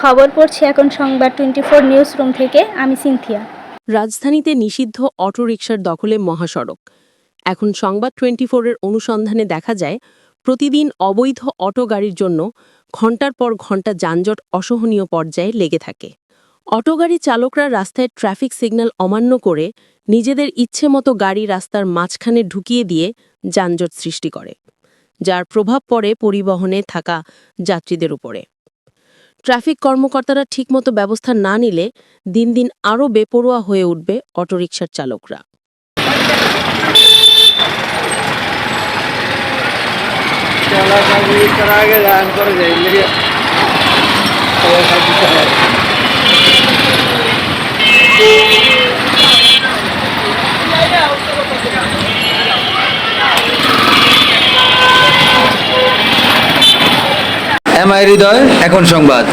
খবর পড়ছি এখন সংবাদ টোয়েন্টি ফোর নিউজ রুম থেকে। আমি সিনথিয়া। রাজধানীতে নিষিদ্ধ অটোরিকশার দখলে মহাসড়ক। এখন সংবাদ টোয়েন্টি ফোরের অনুসন্ধানে দেখা যায়, প্রতিদিন অবৈধ অটো গাড়ির জন্য ঘণ্টার পর ঘণ্টা যানজট অসহনীয় পর্যায়ে লেগে থাকে। অটো গাড়ি চালকরা রাস্তায় ট্রাফিক সিগন্যাল অমান্য করে নিজেদের ইচ্ছে মতো গাড়ি রাস্তার মাঝখানে ঢুকিয়ে দিয়ে যানজট সৃষ্টি করে, যার প্রভাব পড়ে পরিবহনে থাকা যাত্রীদের উপরে। ট্রাফিক কর্মকর্তারা ঠিকমতো ব্যবস্থা না নিলে দিন দিন আরও বেপরোয়া হয়ে উঠবে অটোরিকশার চালকরা चला सब इस तरह के ध्यान कर गए এম আই হৃদয় এখন সংবাদ।